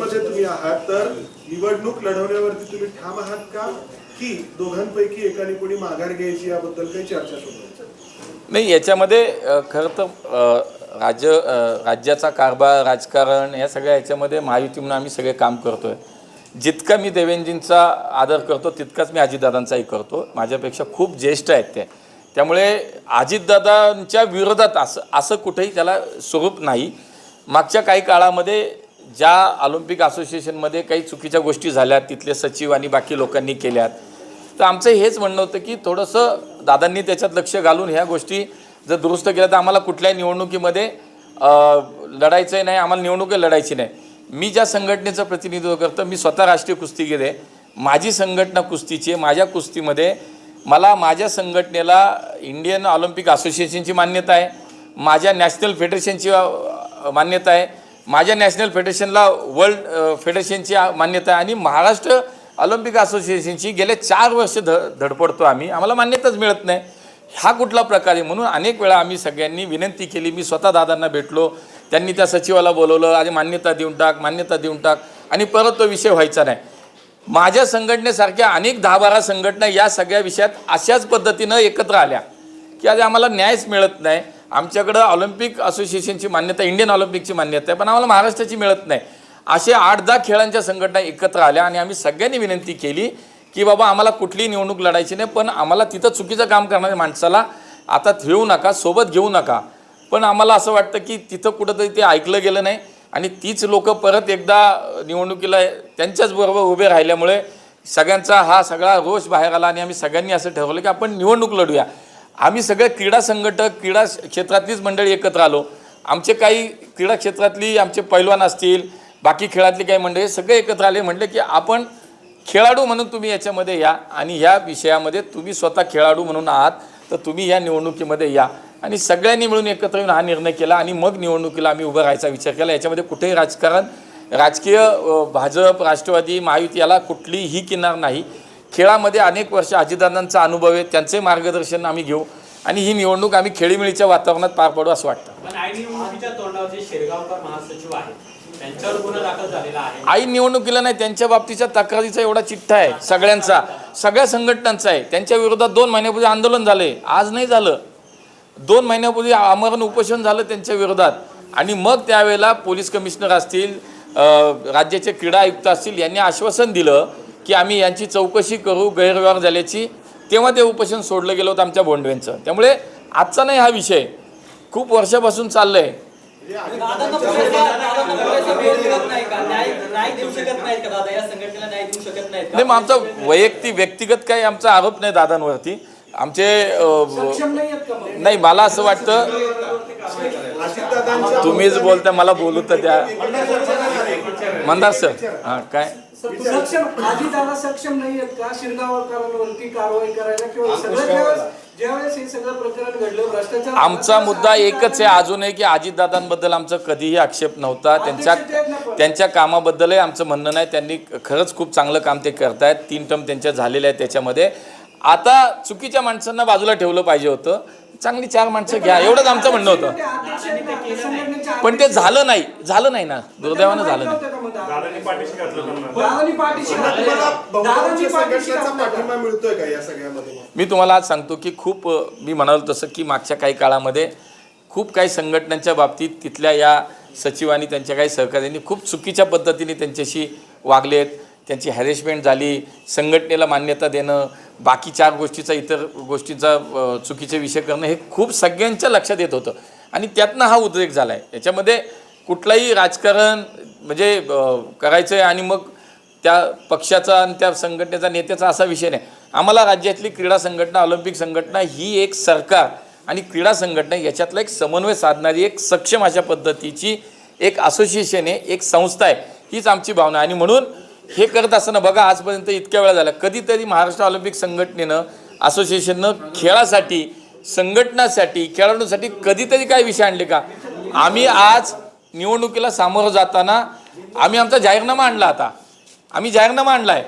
मध्ये तुम्ही आहात तर निवडणूक लढवण्यावरती तुम्ही ठाम आहात का? की दोघांपैकी एकाने कोणी माघार घ्यायची याबद्दल काही चर्चा सुरू नाही याच्यामध्ये खरं तर राज्य राज्याचा कारभार राजकारण या सगळ्या याच्यामध्ये महायुती म्हणून आम्ही सगळे काम करतो आहे जितका मी देवेंजींचा आदर करतो तितकाच मी अजितदादांचाही करतो. माझ्यापेक्षा खूप ज्येष्ठ आहेत ते. त्यामुळे अजितदादांच्या विरोधात असं असं कुठेही त्याला स्वरूप नाही. मागच्या काही काळामध्ये ज्या ऑलिम्पिक असोसिएशनमध्ये काही चुकीच्या गोष्टी झाल्या तिथले सचिव आणि बाकी लोकांनी केल्यात. तर आमचं हेच म्हणणं होतं की थोडंसं दादांनी त्याच्यात लक्ष घालून ह्या गोष्टी जर दुरुस्त केल्या तर आम्हाला कुठल्याही निवडणुकीमध्ये लढायचंही नाही आम्हाला निवडणूक लढायची नाही. मी ज्या संघटनेचं प्रतिनिधित्व करतो मी स्वतः राष्ट्रीय कुस्तीगीर आहे माझी संघटना कुस्तीची आहे. माझ्या कुस्तीमध्ये मला माझ्या संघटनेला इंडियन ऑलिम्पिक असोसिएशनची मान्यता आहे. माझ्या नॅशनल फेडरेशनची मान्यता आहे. माझ्या नॅशनल फेडरेशनला वर्ल्ड फेडरेशनची मान्यता आहे आणि महाराष्ट्र ऑलिम्पिक असोसिएशनची गेले चार वर्ष ध धडपडतो आम्ही. आम्हाला मान्यताच मिळत नाही. हा कुठला प्रकार आहे? म्हणून अनेक वेळा आम्ही सगळ्यांनी विनंती केली. मी स्वतः दादांना भेटलो. त्यांनी त्या सचिवाला बोलवलं. आणि मान्यता देऊन टाक मान्यता देऊन टाक. आणि परत तो विषय व्हायचा नाही. माझ्या संघटनेसारख्या अनेक दहा बारा संघटना या सगळ्या विषयात अशाच पद्धतीनं एकत्र आल्या की आज आम्हाला न्यायच मिळत नाही. आमच्याकडं ऑलिम्पिक असोसिएशनची मान्यता इंडियन ऑलिम्पिकची मान्यता आहे पण आम्हाला महाराष्ट्राची मिळत नाही. असे आठ दहा खेळांच्या संघटना एकत्र आल्या आणि आम्ही सगळ्यांनी विनंती केली की बाबा आम्हाला कुठलीही निवडणूक लढायची नाही पण आम्हाला तिथं चुकीचं काम करणाऱ्या माणसाला आता ठेवू नका सोबत घेऊ नका. पण आम्हाला असं वाटतं की तिथं कुठंतरी ते ऐकलं गेलं नाही आणि तीच लोक परत एकदा निवडणुकीला त्यांच्याच बरोबर उभे राहिल्यामुळे सगळ्यांचा हा सगळा रोष बाहेर आला आणि आम्ही सगळ्यांनी असं ठरवलं की आपण निवडणूक लढूया. आम्ही सगळे क्रीडा संघटक क्रीडा क्षेत्रातलीच मंडळी एकत्र आलो. आमचे काही क्रीडा क्षेत्रातली आमचे पैलवान असतील बाकी खेळातली काही मंडळी सगळे एकत्र आले म्हटले की आपण खेळाडू म्हणून तुम्ही याच्यामध्ये या आणि ह्या विषयामध्ये तुम्ही स्वतः खेळाडू म्हणून आहात तर तुम्ही या निवडणुकीमध्ये या. आणि सगळ्यांनी मिळून एकत्र येऊन हा निर्णय केला आणि मग निवडणुकीला आम्ही उभं राहायचा विचार केला. याच्यामध्ये कुठेही राजकारण राजकीय भाजप राष्ट्रवादी महायुती याला कुठलीही किनार नाही. खेळामध्ये अनेक वर्ष अजितदादांचा अनुभव आहे त्यांचे मार्गदर्शन आम्ही घेऊ आणि ही निवडणूक आम्ही खेळीमेळीच्या वातावरणात पार पाडू असं वाटतं. आई निवडणुकीला नाही त्यांच्या बाबतीच्या तक्रारीचा एवढा चिठ्ठा आहे सगळ्यांचा. सगळ्या संघटनांचा आहे. त्यांच्या विरोधात दोन महिन्यापूर्वी आंदोलन झाले. आज नाही झालं. दोन महिन्यापूर्वी आमरण उपोषण झालं त्यांच्या विरोधात. आणि मग त्यावेळेला पोलीस कमिशनर असतील राज्याचे क्रीडा आयुक्त असतील यांनी आश्वासन दिलं की आम्ही यांची चौकशी करू गैरव्यवहार झाल्याची. तेव्हा ते उपोषण सोडलं गेलं होतं आमच्या बोंडवेंचं. त्यामुळे आजचा नाही हा विषय. खूप वर्षापासून चाललं आहे दादांना पुरेसा दादांना पुरेसा वेळ मिळत नाही मग आमचा वैयक्तिक व्यक्तिगत काही आमचा आरोप नाही दादांवरती. आमचे नाही मला असं वाटतं तुम्हीच बोलता मला बोलू तर द्या. मंदार सर. हां काय? सक्षम अजितदादा सक्षम नाही आहेत का? शिरगावकरांवरती कारवाई करायला किंवा सगळं ज्यावेळेस ज्यावेळेस हे सगळं प्रकरण घडलं भ्रष्टाचार आमचा मुद्दा एकच आहे अजूनही की अजितदादांबद्दल आमचा कधीही आक्षेप नव्हता. त्यांच्या त्यांच्या कामाबद्दलही आमचं म्हणणं नाही. त्यांनी खरंच खूप चांगलं काम ते करतायत. तीन टर्म त्यांच्या झालेल्या आहेत त्याच्यामध्ये. आता चुकीच्या माणसांना बाजूला ठेवलं पाहिजे होतं. चांगली चार माणसं घ्या. एवढंच आमचं म्हणणं होतं. पण ते झालं नाही. झालं नाही ना. दुर्दैवानं झालं नाही. दादांनी पाठीशी घातलं. दादांनी घातलं. पाठिंबा मिळतोय का या सगळ्यामध्ये? मी तुम्हाला आज सांगतो की खूप अ, मी म्हणालो तसं की मागच्या काही काळामध्ये खूप काही संघटनांच्या बाबतीत तिथल्या या सचिवांनी त्यांच्या काही सहकार्यांनी खूप चुकीच्या पद्धतीने त्यांच्याशी वागलेत त्यांची हॅरेसमेंट झाली संघटनेला मान्यता देणं बाकी चार गोष्टीचा इतर गोष्टींचा अ, चुकीचे विषय करणं हे खूप सगळ्यांच्या लक्षात येत होतं आणि त्यातनं हा उद्रेक झाला आहे याच्यामध्ये कुठलाही राजकारण म्हणजे करायचं आहे आणि मग त्या पक्षाचा आणि त्या संघटनेचा नेत्याचा असा विषय नाही. आम्हाला राज्यातली क्रीडा संघटना ऑलिम्पिक संघटना ही एक सरकार आणि क्रीडा संघटना याच्यातला एक समन्वय साधणारी एक सक्षम अशा पद्धतीची एक असोसिएशन आहे एक संस्था आहे हीच आमची भावना आहे. आणि म्हणून हे करत असताना बघा आजपर्यंत इतक्या वेळा झाला कधीतरी महाराष्ट्र ऑलिम्पिक संघटनेनं असोसिएशननं खेळासाठी संघटनासाठी खेळाडूंसाठी कधीतरी काय विषय आणले का? आम्ही आज निवडणुकीला सामोरं जाताना आम्ही आमचा जाहीरनामा आणला आता. आम्ही जाहीरनामा आणला आहे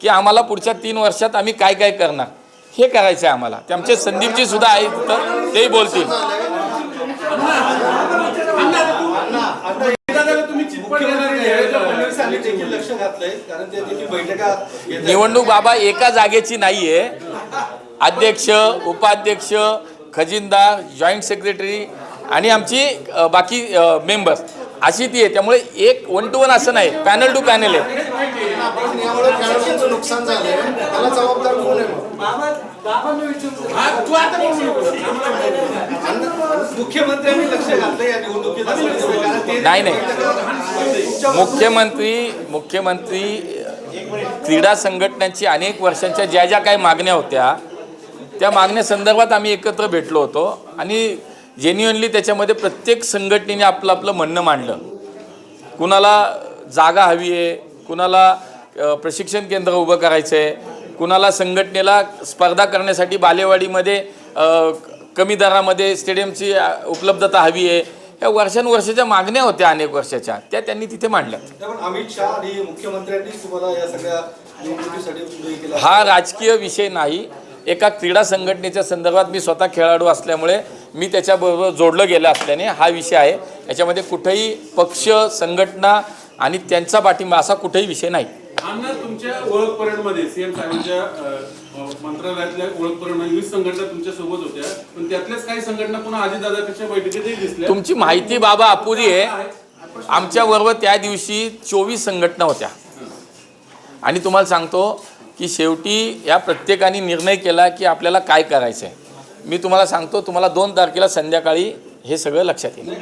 की आम्हाला पुढच्या तीन वर्षात आम्ही काय काय करणार. हे करायचं आहे आम्हाला. ते आमचे संदीपजी सुद्धा आहेत तर तेही बोलतील. निवडणूक बाबा एका जागेची नाहीये. अध्यक्ष उपाध्यक्ष खजिनदार जॉईंट सेक्रेटरी आणि आमची बाकी मेंबर्स अशी ती आहे त्यामुळे एक वन टू वन असं नाही. पॅनल टू पॅनल आहे. नुकसान त्याला जबाबदार कोण आहे मुख्यमंत्र्यांनी लक्ष या निवडणुकीत नाही नाही. मुख्यमंत्री मुख्यमंत्री क्रीडा संघटनांची अनेक वर्षांच्या ज्या ज्या काही मागण्या होत्या त्या मागण्या संदर्भात आम्ही एकत्र भेटलो होतो. आणि जेन्युअनली त्याच्यामध्ये प्रत्येक संघटनेने आपलं आपलं म्हणणं मांडलं. कुणाला जागा हवी आहे कुणाला प्रशिक्षण केंद्र उभं करायचं आहे कुणाला संघटनेला स्पर्धा करण्यासाठी बालेवाडीमध्ये कमी दरामध्ये स्टेडियमची उपलब्धता हवी आहे. या वर्षानुवर्षाच्या मागण्या होत्या अनेक वर्षाच्या. त्या त्यांनी तिथे मांडल्या. अमित शहा आणि मुख्यमंत्र्यांनीच तुम्हाला या सगळ्या हा राजकीय विषय नाही. एका क्रीडा संघटनेच्या संदर्भात मी स्वतः खेळाडू असल्यामुळे मी त्याच्याबरोबर जोडलं गेलं असल्याने हा विषय आहे. याच्यामध्ये कुठेही पक्ष संघटना आणि त्यांचा पाठिंबा असा कुठेही विषय नाही. आमदार तुमच्या ओळख परेडमध्ये सीएम साहेबांच्या अ, मंत्रालयातल्या ओळख परेडमध्ये वीस संघटना तुमच्यासोबत होत्या. पण त्यातल्याच काही संघटना पुन्हा अजितदादापेक्षा बैठकीतही दिसल्या. तुमची माहिती बाबा अपुरी आहे. आमच्या बरोबर त्या दिवशी चोवीस संघटना होत्या. आणि तुम्हाला सांगतो की शेवटी या प्रत्येकाने निर्णय केला की आपल्याला काय करायचं आहे मी तुम्हाला सांगतो तुम्हाला दोन तारखेला संध्याकाळी हे सगळं लक्षात येईल. हे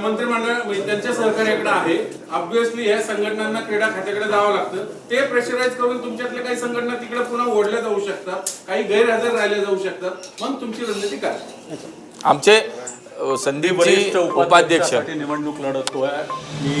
मंत्रिमंडळ म्हणजे त्यांच्या सहकार्याकडे आहे. ऑब्व्हियसली या संघटनांना क्रीडा खात्याकडे जावं लागतं. ते प्रेशराईज करून तुमच्यातल्या काही संघटना तिकडे पुन्हा ओढल्या जाऊ शकतात. काही गैरहजर राहिल्या जाऊ शकतात. मग तुमची रणनीती काय? आमचे अ, संदीपजी उपाध्यक्ष. निवडणूक लढवतोय. मी